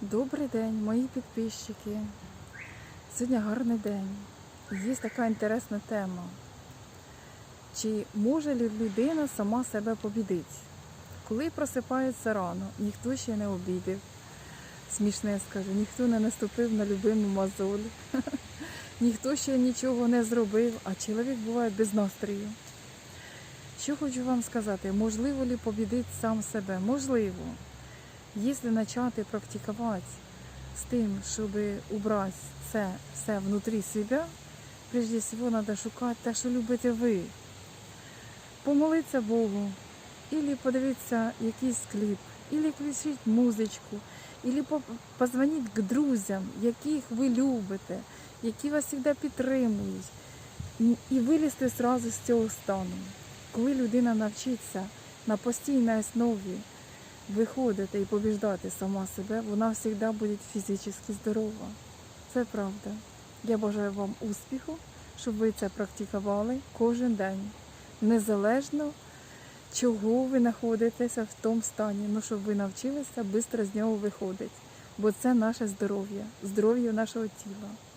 Добрий день, мої підписчики. Сьогодні гарний день. Є така інтересна тема. Чи може людина сама себе побідити? Коли просипається рано, ніхто ще не обідав. Смішне скажу, ніхто не наступив на любиму мозоль, ніхто ще нічого не зробив, а чоловік буває без настрою. Що хочу вам сказати, можливо ли побідити сам себе? Можливо. Якщо почати практикувати з тим, щоб убрати це все внутрі себе, прежде всього треба шукати те, що любите ви. Помолитися Богу, або подивитися якийсь кліп, або включити музичку, або позвонити к друзям, яких ви любите, які вас завжди підтримують, і вилізти одразу з цього стану. Коли людина навчиться на постійній основі виходити і побіждати сама себе, вона завжди буде фізично здорова. Це правда. Я бажаю вам успіху, щоб ви це практикували кожен день. Незалежно, чого ви знаходитеся в тому стані, ну щоб ви навчилися швидко з нього виходити. Бо це наше здоров'я, здоров'я нашого тіла.